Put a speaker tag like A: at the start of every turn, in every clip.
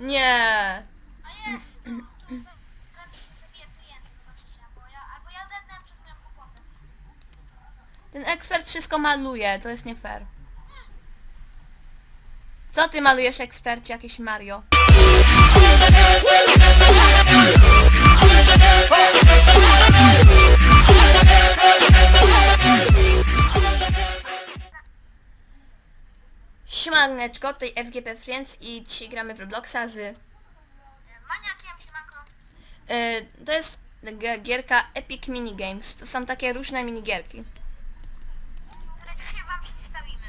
A: Nie.
B: A jest! To, to jest prędzej się zabije klient, zobaczycie, albo ja, dednę przez moją kłopotę.
A: Ten ekspert wszystko maluje, to jest nie fair. Co ty malujesz, ekspercie, jakieś Mario? Siemaneczko, tutaj FGP Friends i dzisiaj gramy w Robloxa z...
B: E, Maniakiem, siemanko.
A: y, to jest gierka Epic Minigames. To są takie różne minigierki.
B: które dzisiaj wam przedstawimy.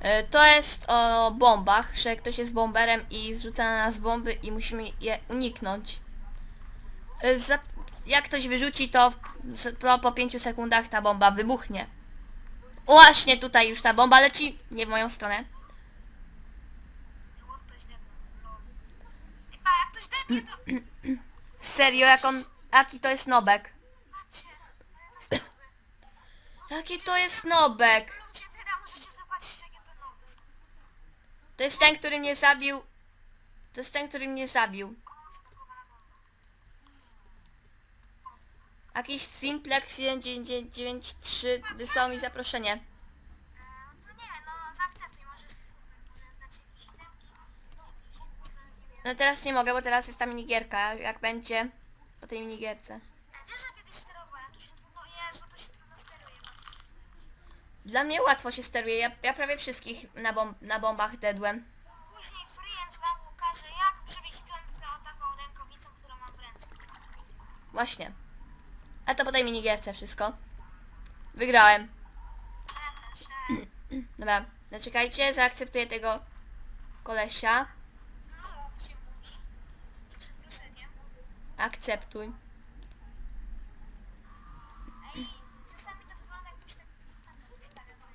A: E, To jest o bombach, że ktoś jest bomberem i zrzuca na nas bomby i musimy je uniknąć. E, Za, jak ktoś wyrzuci, to, w- to po 5 sekundach ta bomba wybuchnie. Właśnie tutaj już ta bomba leci, nie w moją stronę.
B: Było ktoś dednął. lol. Pa, jak ktoś dednie, to...
A: Serio, jak on, jaki to jest nobek.
B: Ale to jest nowy.
A: Jaki to jest nobek.
B: Ludzie, teraz możecie zobaczyć, jakie to nowy.
A: To jest ten, który mnie zabił. To jest ten, który mnie zabił. Jakiś Simplex 1993 wysłał mi zaproszenie.
B: No
A: teraz nie mogę, bo teraz jest ta minigierka. Jak będzie po tej minigierce.
B: E, wiesz, że kiedyś sterowałem, to się trudno, Jezu, to się trudno steruje właśnie.
A: Dla mnie łatwo się steruje. Ja, ja prawie wszystkich na, bom na bombach dedłem.
B: Później Friends wam pokaże, jak przebić piątkę o taką rękawicą, którą mam w ręce.
A: Właśnie. A to po tej minigierce wszystko. Wygrałem.
B: Żadne, że...
A: Dobra, zaczekajcie, zaakceptuję tego kolesia.
B: Noob się mówi. Z przeproszeniem.
A: Akceptuj.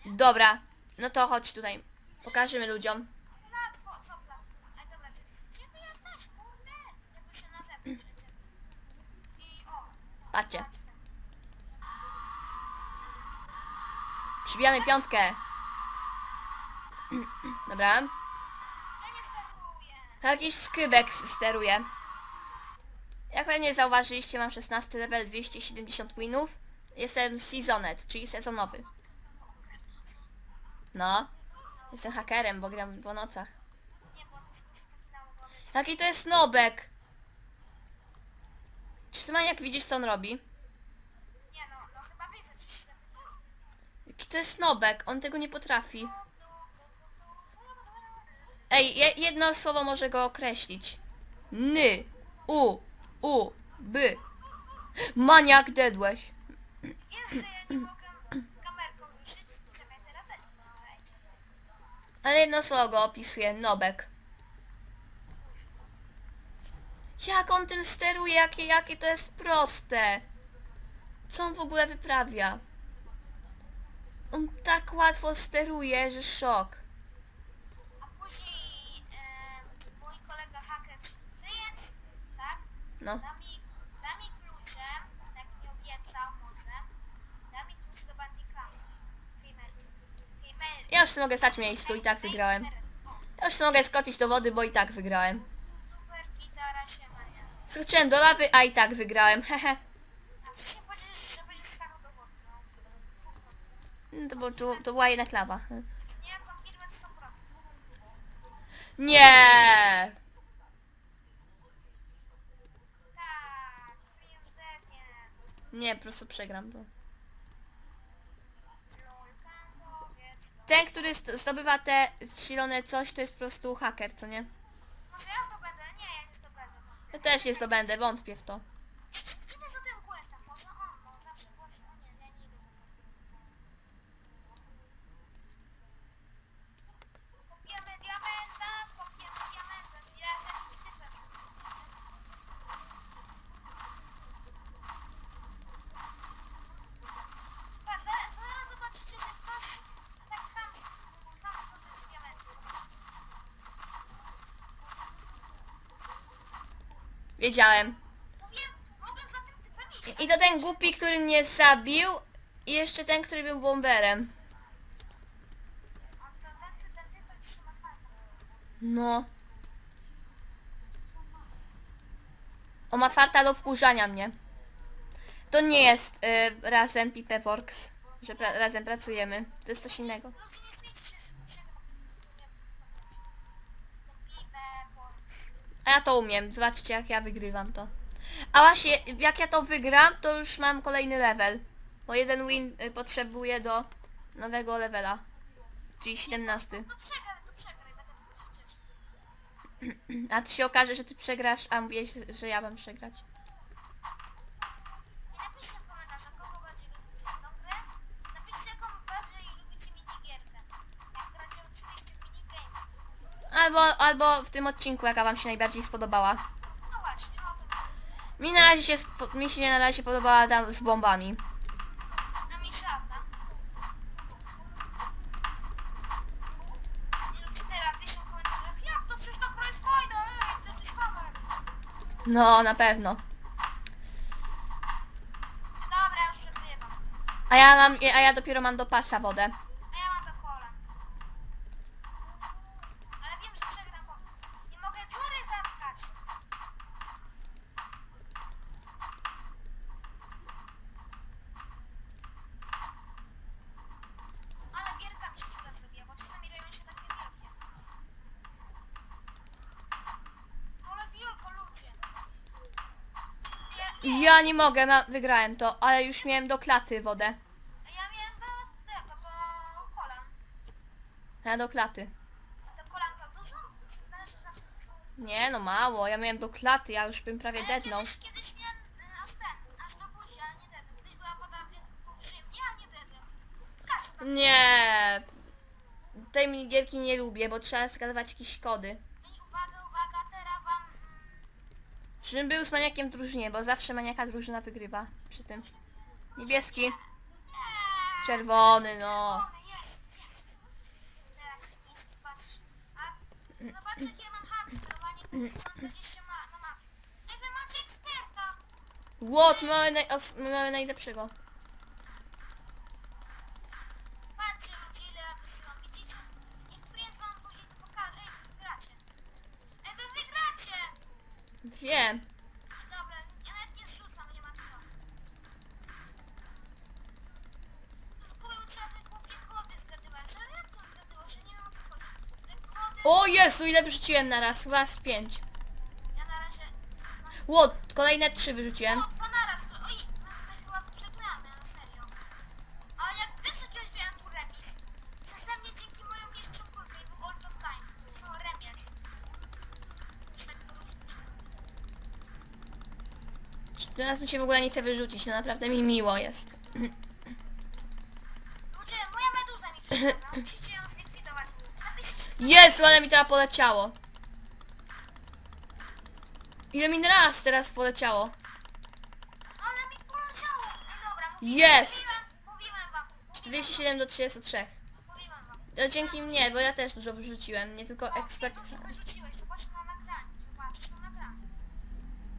A: Dobra, no to chodź tutaj. Pokażemy ludziom. Patrzcie.
B: patrzcie.
A: Przybijamy piątkę. Dobra.
B: Ja.
A: Jakiś skybek steruje. Pewnie zauważyliście, mam 16 level, 270 winów. Jestem seasonet, czyli sezonowy. No. Jestem hakerem, bo gram po nocach.
B: Taki.
A: Jaki to jest nobek? Czy ty jak widzisz co on robi?
B: Nie no, no chyba widzę, czy ślepy nie jest.
A: Jaki to jest nobek? On tego nie potrafi. Ej, je, jedno słowo może go określić. Ny. U. U. By. Maniak dedłeś.
B: Jeszcze ja nie mogę kamerką ruszyć. Czekaj, teraz też. Ej, czekaj.
A: Ale jedno słowo go opisuje. Nobek. Jak on tym steruje? Jakie, jakie to jest proste. Co on w ogóle wyprawia? On tak łatwo steruje, że szok.
B: A później e, mój kolega haker, czyli Friends, tak?
A: No.
B: Da mi, da mi klucze, jak mi obiecał może. Da mi klucz do Bandicama.
A: Ja już mogę stać w miejscu i tak wygrałem. Ja już mogę skoczyć do wody, bo i tak wygrałem.
B: super gitara się mania.
A: Skoczyłem do lawy, a i tak wygrałem. Hehe.
B: A wcześniej powiedziałeś, że będziesz skakał do wody. No,
A: No To, było- to, to była jednak lawa.
B: no. Nie, konfirmat 100%.
A: Nie!
B: Tak, Friends dednie.
A: Nie, po prostu przegram to. Ten, który st- zdobywa te zielone coś, to jest po prostu haker, co nie?
B: Może ja zdobędę? Nie, ja nie zdobędę.
A: Ja też nie zdobędę, wątpię w to. Wiedziałem. I to ten głupi, który mnie zabił i jeszcze ten, który był bomberem. No. On ma farta do wkurzania mnie. To nie jest y, razem Pipeworks, że pra razem pracujemy. To jest coś innego.
B: Ludzie nie śmiejcie się, że przegram. Nie To piwe, box.
A: A ja to umiem. Zobaczcie jak ja wygrywam to. A właśnie, jak ja to wygram, to już mam kolejny level. Bo jeden win y, potrzebuję do nowego levela. Czyli 17.
B: To przegraj, to przegraj, będę krzyczeć.
A: A to się okaże, że ty przegrasz, a mówiłeś, że ja mam przegrać. Albo, albo w tym odcinku, jaka wam się najbardziej spodobała.
B: No właśnie, o.
A: Mi na razie się, spo- mi się na razie podobała tam z bombami.
B: A mi żadna. Piszą w komentarzach, jak to przecież ta gra jest fajna, ej, to jesteś kamer.
A: No, na pewno.
B: Dobra, już przegrywam.
A: A ja mam, a ja dopiero mam do pasa wodę.
B: A ja mam do kola. Ale wiem, że przegram, bo nie mogę dziury zatkać. Ale wielka mi się dziura zrobiła, bo czasami robią się takie wielkie. Ale wielko, ludzie. Ja, nie,
A: mogę, ma, wygrałem to, ale już miałem do klaty wodę.
B: ja miałem do tego, do kolan.
A: Ja do klaty.
B: Do kolan to dużo? Czy należy zawsze dużo?
A: Nie, no mało, ja miałem do klaty, ja już bym prawie
B: Ale
A: dednął.
B: kiedyś, kiedyś miałem y, aż ten, aż do buzi, nie dedłem. Kiedyś była woda powyżej mnie, a nie tam.
A: Nie. Tej minigierki nie lubię, bo trzeba zgadywać jakieś kody. Żebym był z maniakiem w drużynie, bo zawsze maniaka drużyna wygrywa przy tym. Niebieski,
B: Nie!
A: czerwony, no.
B: Zobaczcie, jakie ja mam hak, sterowanie mam 20 ma, na mak. Ej, wy macie eksperta.
A: Łot, mamy, naj, my mamy najlepszego.
B: Patrzcie ludzie, ile ja wysyłam, widzicie? Niech Friends wam później to pokaże. Ej, wy wygracie. Ej, wy wygracie!
A: Wiem.
B: Dobra, ja nawet nie zrzucam, nie ma co. Z góry trzeba te głupie zgadywać, ale jak to? Ja nie wiem o co chodzi. Te kody...
A: O Jezu, ile wyrzuciłem na raz? Chyba z pięć.
B: Ja na razie...
A: Łot, kolejne trzy wyrzuciłem. Teraz mi się w ogóle nie chce wyrzucić, no naprawdę mi miło jest.
B: Ludzie, moja meduza mi. Musicie ją zlikwidować. Napiszcie,
A: Jezu, ale mi teraz poleciało. Ile mi raz teraz poleciało?
B: Ale mi poleciało! Dobra, mówiłem,
A: Jest!
B: mówiłem, mówiłem wam. Mówiłem
A: 47 do 33.
B: wam, mówiłem wam.
A: To dzięki mnie, bo ja też dużo wyrzuciłem, nie tylko ekspert.
B: nie, dużo wyrzuciłeś, zobacz na nagraniu, zobaczysz na nagraniu.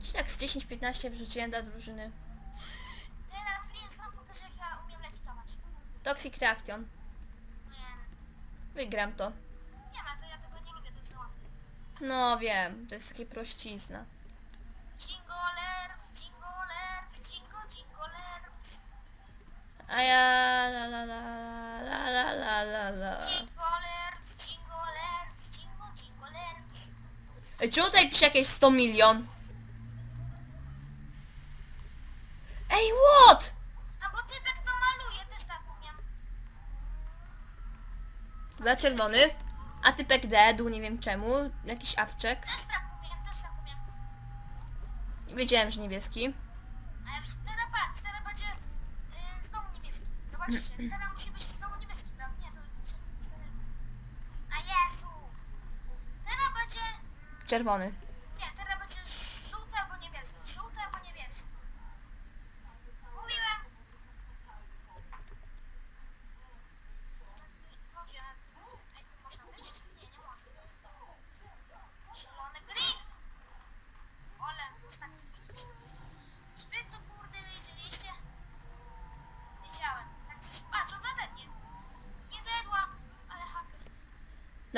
A: Czy tak z 10-15 wyrzuciłem dla drużyny.
B: Teraz Friends wam pokażę, jak ja umiem lewitować.
A: Toxic Reaction.
B: Nie,
A: Wygram to.
B: nie ma, to ja tego nie lubię, to jest za łatwe.
A: No wiem, to jest takie prościzna.
B: Jingolerps, jingolerps, jingo, jingolerps.
A: A ja la la la la la la la la.
B: Jingolerps, jingolerps, jingo, jingolerps.
A: Ej, Czy tutaj pisze jakieś 100 milion? Ej, what?
B: A bo typek to maluje, też tak umiem.
A: Dla czerwony. A typek dedu, nie wiem czemu. Jakiś awczek.
B: Też tak umiem, też tak umiem.
A: Wiedziałem, że niebieski.
B: A ja, teraz patrz, teraz będzie yy, znowu niebieski. Zobaczcie, teraz musi być znowu niebieski, bo jak nie, to się. A Jezu! Teraz będzie... mm,
A: Czerwony.
B: Nie, teraz będzie żółty albo niebieski. Żółty albo niebieski. Mówiłem! Ludzie, ej, tu można wyjść? Nie, nie można. Zielony green! Ole, ostatni film. Czy wy to kurde wiedzieliście? Wiedziałem. Jak coś... Patrz, ona dednie. Nie dedła, ale haker.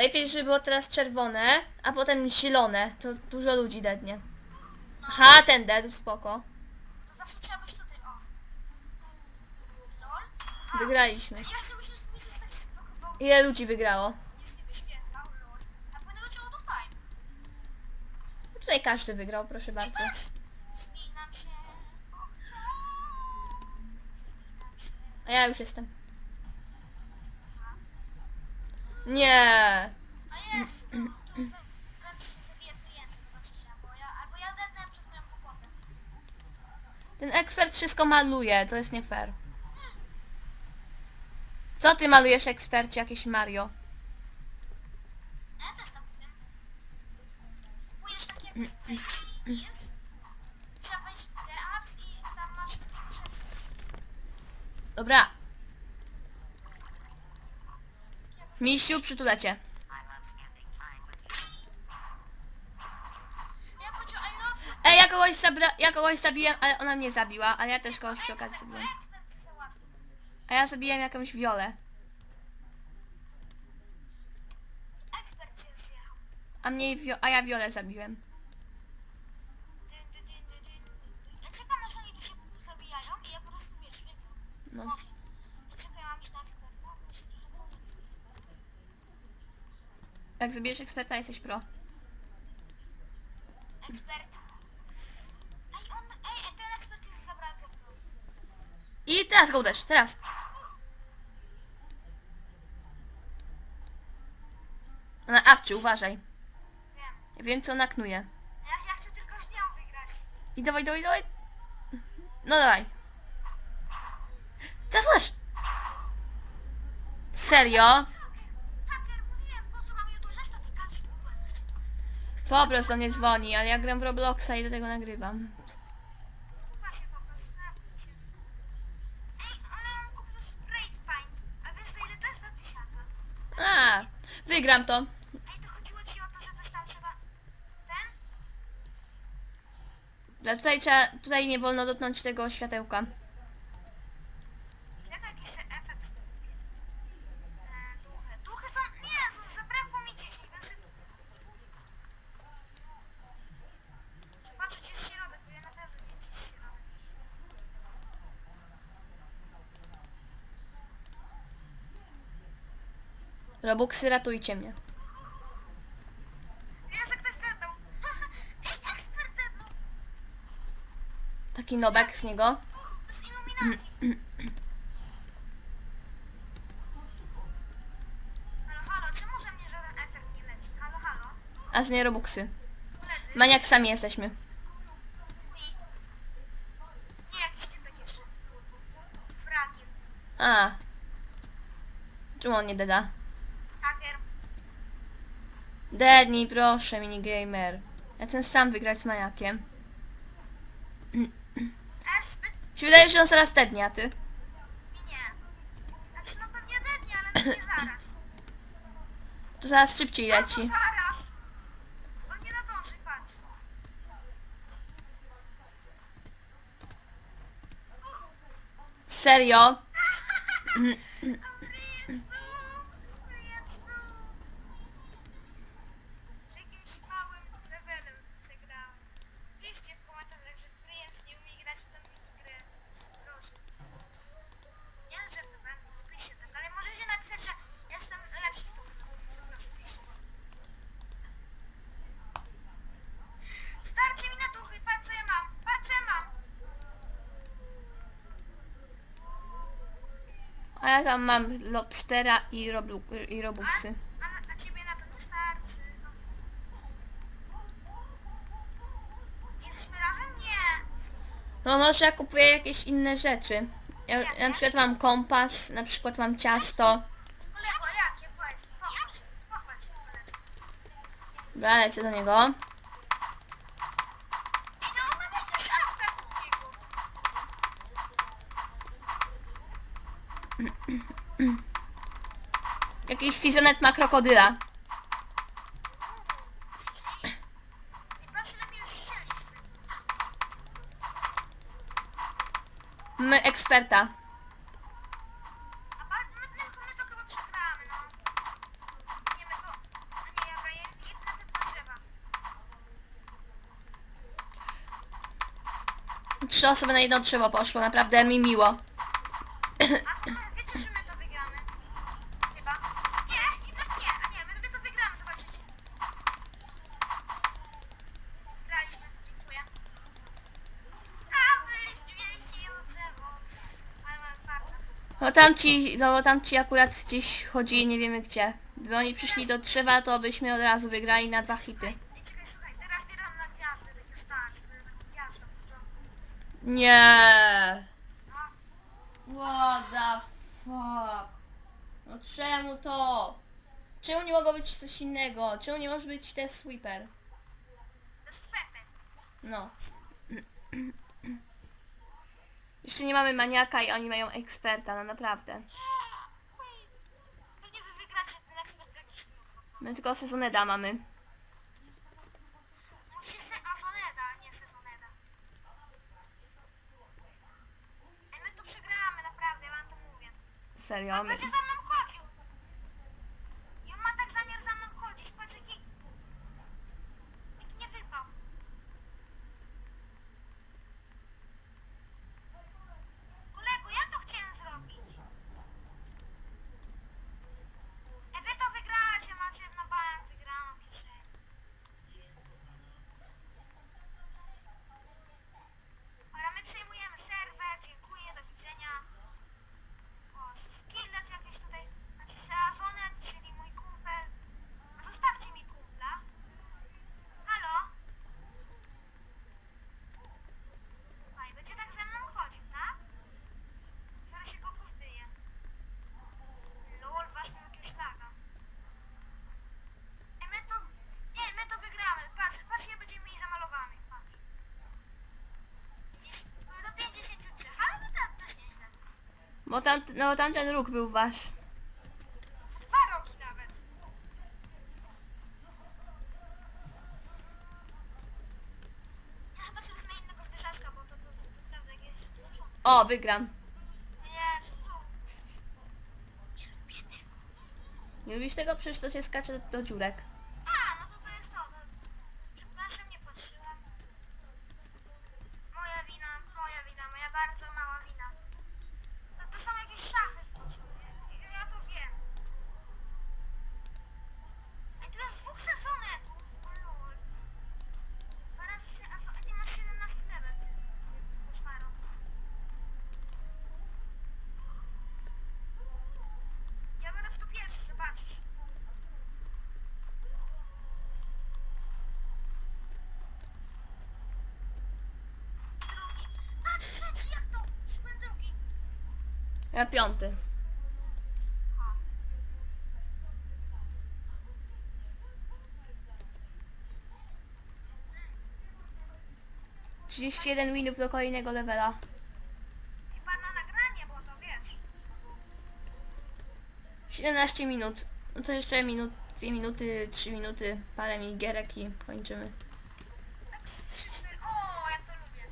A: Najpierw, żeby było teraz czerwone, a potem zielone. To dużo ludzi dednie. Aha, ten dead, spoko.
B: To zawsze trzeba być tutaj, o. Lol.
A: Wygraliśmy.
B: Ja sobie myślę, że mi się tak się zblokowało.
A: Ile ludzi wygrało?
B: Nic nie wyświetlał, lol. A powinno być out of time.
A: Tutaj każdy wygrał, proszę bardzo.
B: Się, się.
A: A ja już jestem. Nie.
B: A jest, zobaczycie, albo ja, przez moją.
A: Ten ekspert wszystko maluje, to jest nie fair. Co ty malujesz, ekspercie? Jakieś Mario?
B: Ja też tak takie trzeba wejść w i tam masz.
A: Dobra. Misiu, przytulę cię.
B: Ja powiedział I love you.
A: Ej, ja kogoś, zabra ja kogoś zabiłem, ale ona mnie zabiła, ale ja też kogoś przy okazji
B: Ekspert,
A: zabiłem.
B: to ekspert cię załatwił.
A: A ja zabiłem jakąś wiolę.
B: Ekspert cię zjechał.
A: A mnie wio a ja wiolę zabiłem.
B: Dyn, dyn, dyn, dyn, dyn, dyn. Ja czekam aż oni tu się zabijają i ja po prostu wiesz.
A: No.
B: Może. Ja czekam, mam iść na eksperta, bo się trochę boję.
A: Jak zabijesz eksperta, jesteś pro.
B: Ekspert. Ej, on, ej, ten ekspert jest zabrany.
A: I teraz go uderz, teraz. Ona awczy, uważaj.
B: Wiem.
A: Ja wiem, co ona knuje.
B: Ja, ja chcę tylko z nią wygrać.
A: I dawaj, dawaj, dawaj. No dawaj. Teraz uderz. Serio?
B: Po
A: prostu do mnie dzwoni, ale ja gram w Robloxa i do tego nagrywam.
B: Kupa się po prostu, się. Ej. A ile to jest
A: wygram to.
B: Ej, to chodziło ci o to, że coś tam trzeba... Ten?
A: Ale tutaj trzeba, tutaj nie wolno dotknąć tego światełka.
B: Jak jakiś se- efekt z tego kupię? E, duchy. Duchy są... Nie, Jezus, zabrakło mi 10, więc sobie duchy kupię. Zobaczę, gdzie jest środek, bo ja na pewno nie wiem, gdzie jest środek.
A: Robuxy, ratujcie mnie.
B: Ktoś dednął. Ej, ekspert dednął.
A: Taki nobek z niego.
B: To jest Illuminati. Halo, halo, czemu ze mnie żaden efekt nie leci? Halo, halo?
A: A z niej Robuxy.
B: Koledzy?
A: Maniak sami jesteśmy.
B: I... Nie, jakiś typek jeszcze. Fragil.
A: A. Czemu on nie deda? Dednij, proszę, minigamer. Ja chcę sam wygrać z maniakiem.
B: Zbyt
A: Mi się wydaje, że on zaraz dednie, a ty?
B: nie. Znaczy, no pewnie dednie, ale nie zaraz.
A: To zaraz szybciej
B: Albo
A: leci.
B: zaraz. On nie nadąży, patrz.
A: Serio?
B: Friends, no. Friends, no. Z jakimś małym levelem przegrałem. Piszcie w komentarzach, że Friends nie umie grać w tę grę. Proszę. Nie żartowałem, nie piszcie tak, ale możecie napisać, że jestem lepszy w tą grę. Proszę, piszcie. Starczy mi na duchy, patrz co ja mam, patrz co ja mam.
A: A ja tam mam lobstera i, roblu i robuxy.
B: a, a ciebie na to nie starczy. No. Jesteśmy razem? Nie.
A: No może ja kupuję jakieś inne rzeczy. Ja, na przykład mam kompas, na przykład mam ciasto.
B: Kolego, jakie? Powiedz, pochwal się, pochwal się, kolego.
A: Dobra, lecę do niego.
B: Ej, no mamy jakiegoś szafka kupiego.
A: Jakiś seasonet ma krokodyla.
B: Uuu, GG. I patrz, ile mi już strzeliśmy.
A: My eksperta.
B: A ba- my, my, my to chyba przegramy, no. Nie, my to... A nie, dobra, jedź jedź na te dwa drzewa.
A: trzy osoby na jedno drzewo poszło, naprawdę mi miło. No tamci, no tamci akurat gdzieś chodzili, nie wiemy gdzie. Gdyby oni przyszli do drzewa, to byśmy od razu wygrali na dwa hity.
B: Ej, czekaj, słuchaj, teraz bieram na gwiazdę, takie stać, będę taką gwiazdą, co?
A: Nie.
B: No,
A: What the fuck? No czemu to? Czemu nie mogło być coś innego? Czemu nie może być te sweeper?
B: to jest swepy.
A: No. Jeszcze nie mamy maniaka i oni mają eksperta, no naprawdę.
B: Pewnie wy wygracie ten ekspert jakiś.
A: My tylko sezoneda mamy.
B: Mówi się se Azoneda, a nie Sezoneda. Ej, my to przegramy, naprawdę, ja wam to mówię.
A: Serio, my...
B: będzie za mną chodził. I on ma tak zamiar za mną chodzić, patrz jaki... Jaki nie wypał. Kolego, ja to chciałem zrobić. Ej, wy to wygracie, macie na bank wygraną w kieszeni. Ale my przejmujemy serwer, dziękuję, do widzenia. O, skillet jakieś tutaj, znaczy Seazonet, czyli mój kumpel. A zostawcie mi kumpla. Halo? Słuchaj, będzie tak ze mną chodził, tak? Zaraz się go pozbyję. Lol, wasz mam jakiegoś laga. Ej, my to... Nie, my to wygramy. Patrz, patrz, nie będziemy mieli zamalowanych, patrz. Widzisz? Były do 53, ale to tak też nieźle.
A: Bo tam, no tamten róg był wasz.
B: Dwa roki nawet. Ja chyba sobie wezmę innego zwierzaczka, bo to, to, to, to jest.
A: O, wygram.
B: Jezu. Nie lubię tego.
A: Nie lubisz tego? Przecież to się skacze do, do dziurek.
B: A, no to to jest to. No. Przepraszam, nie patrzyłam. Moja wina, moja wina, moja bardzo mała wina. To, to są jakieś szachy zboczone. Ja, ja to wiem. Ej, tu jest dwóch sezonetów. O lol. Dwa razy se, a, zo- a ty masz 17 level, ty, ty, ty poczwaro. Ja będę w to pierwszy, zobaczysz. Drugi. Patrz, trzeci, jak to? Już byłem drugi.
A: Ja piąty.
B: Ha.
A: 31 winów do kolejnego levela.
B: Chyba na nagranie, bo to wiesz.
A: 17 minut. No to jeszcze minut, 2 minuty, 3 minuty, parę minigierek i kończymy.
B: Tak z 3-4. O, ja to lubię.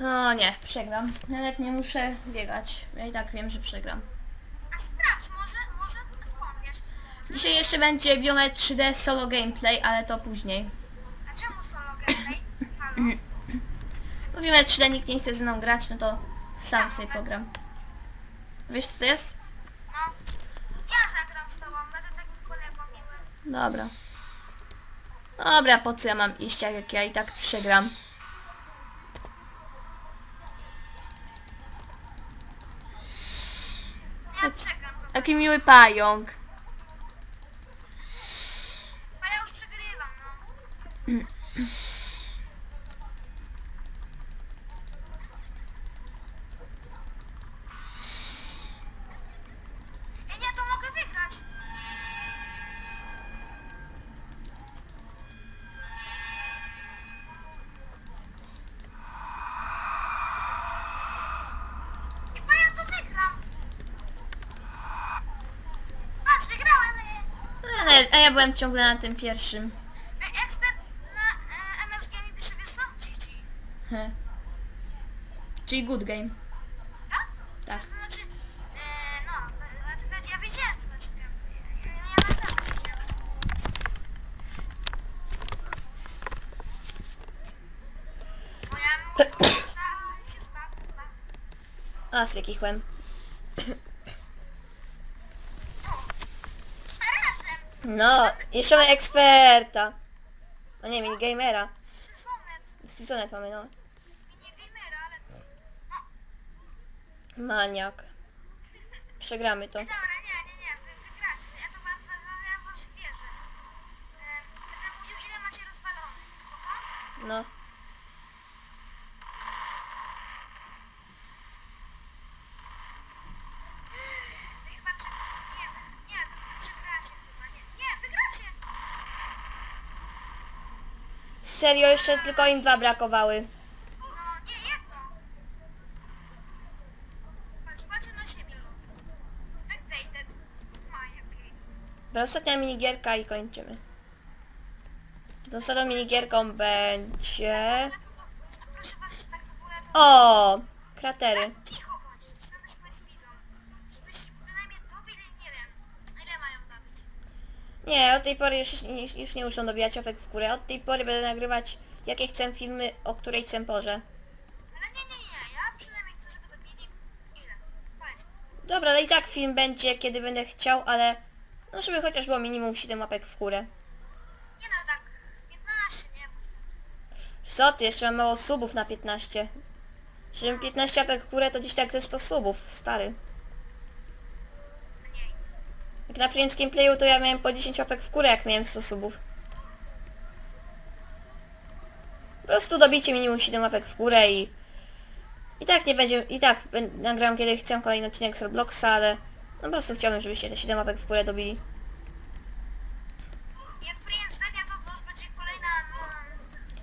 A: O nie, przegram. Nawet nie muszę biegać. Ja i tak wiem, że przegram.
B: A sprawdź, może, może, skąd wiesz?
A: Dzisiaj jeszcze będzie Biomet 3D solo gameplay, ale to później.
B: a czemu solo gameplay? Halo?
A: Biomet 3D nikt nie chce ze mną grać, no to sam sobie pogram. Wiesz co to jest?
B: No. Ja zagram z tobą, będę takim kolegą miłym.
A: Dobra. Dobra, po co ja mam iść, jak ja i tak przegram.
B: Ja przegram to.
A: Taki miły pająk.
B: A ja już przegrywam, no. Ej, nie, to mogę wygrać. I bo ja to wygram. Patrz, wygrałem. e.
A: A, ja byłem ciągle na tym pierwszym.
B: Ekspert na e, MSG mi pisze, wiesz co? GG.
A: He. Czyli good game.
B: A?
A: Tak.
B: To znaczy, e, no, e, to wiecie, ja wiedziałem, co to znaczy. Ja, ja, ja naprawdę wiedziałem. Bo ja Za się spadł, chyba.
A: A, z kichłem.
B: Razem!
A: No, jeszcze mamy eksperta. O nie, minigamera.
B: Sezonet.
A: Seasonet mamy, no.
B: Minigamera, ale...
A: Maniak. Przegramy to.
B: Dobra, nie, nie, nie, wy wygracie. Ja to was, ja was wierzę. Em, Będę mówił, ile macie rozwalonych. Spoko?
A: No.
B: Wy chyba prze... Nie, wy, nie, wy, wy przegracie chyba. Nie, nie, wygracie!
A: Serio, jeszcze tylko im dwa brakowały.
B: No, nie, jedno. Patrz, patrzę na siebie, Lu. Spectated. Maj, okej.
A: Dobra, ostatnia minigierka i kończymy. To Ostatnią minigierką będzie...
B: To, proszę was, tak to wolę, to...
A: O! Kratery.
B: Cicho Nie,
A: od tej pory już, już, już nie muszą dobijać opek w górę. Od tej pory będę nagrywać jakie chcę filmy, o której chcę porze.
B: Ale nie, nie, nie, ja przynajmniej chcę, żeby dobili ile? Powiedz.
A: Dobra, ale i tak film będzie, kiedy będę chciał, ale... No, żeby chociaż było minimum 7 łapek w górę.
B: Nie no, tak 15, nie bądź tak.
A: Co ty, jeszcze mam mało subów na 15. Żebym 15 łapek w górę, to gdzieś tak ze 100 subów, stary. Jak na Friends Gameplayu to ja miałem po 10 łapek w górę, jak miałem 100 subów. Po prostu dobicie minimum 7 łapek w górę i... I tak nie będzie... I tak nagram kiedy chcę kolejny odcinek z Robloxa, ale... No po prostu chciałbym, żebyście te 7 łapek w górę dobili.
B: Jak zdania, to, będzie kolejna.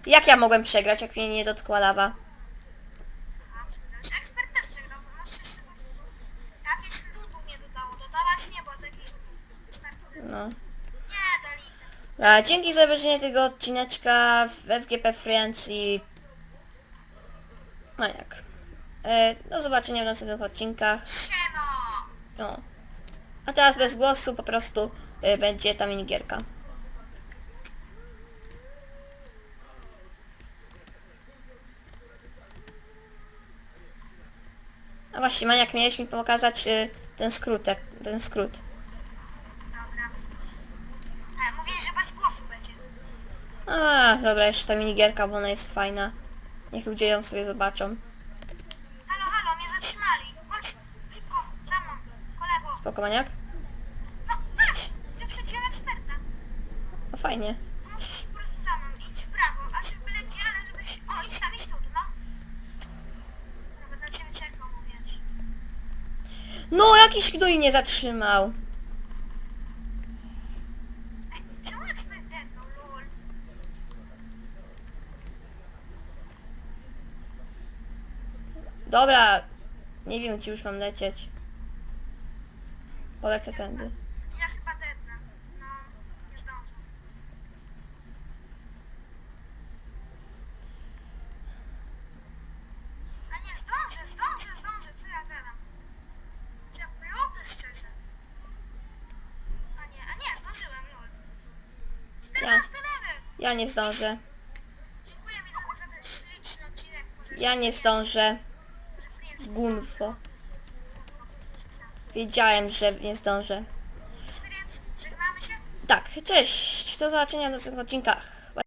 A: Jak ja mogłem przegrać, jak mnie nie dotkła lawa?
B: Aha, przegrałeś. Ekspert też przegrał, bo masz jeszcze chodzić. Jakieś ludu nie dodało, dodałaś nie, bo to jakiś ekspert.
A: No.
B: Nie, delete.
A: A, dzięki za obejrzenie tego odcineczka w FGP Friends i... Maniak. E, do zobaczenia w następnych odcinkach. No. A teraz bez głosu po prostu y, będzie ta minigierka. A właśnie, Maniak, miałeś mi pokazać y, ten skrót, ten skrót.
B: Dobra. E, mówisz, że bez głosu będzie.
A: A, dobra, jeszcze ta minigierka, bo ona jest fajna. Niech ludzie ją sobie zobaczą.
B: Halo, halo, mnie zatrzymali. Chodź, szybko, za mną. Kolego.
A: Spoko, Maniak?
B: No, patrz, wyprzedziłem eksperta.
A: No fajnie.
B: No musisz po prostu za mną, idź w prawo, a się byle gdzie, ale żebyś... O, idź tam, idź tu, no. Dobra, będę na ciebie czekał, bo wiesz.
A: No, jakiś gnój mnie zatrzymał.
B: Ej, czemu ekspert dednął, lol?
A: Dobra, nie wiem, gdzie już mam lecieć. Polecę tędy.
B: Ja chyba dednę. No, nie zdążę. A nie, zdążę, zdążę, zdążę, co ja gadam? Co ja plotę szczerze. A nie, a nie, zdążyłem, lol. 14 level!
A: Ja nie zdążę.
B: Dziękuję mi za, za ten śliczny odcinek. Może
A: Ja nie zdążę. Gunfo. Wiedziałem, że nie zdążę. Tak, cześć. Do zobaczenia w następnych odcinkach.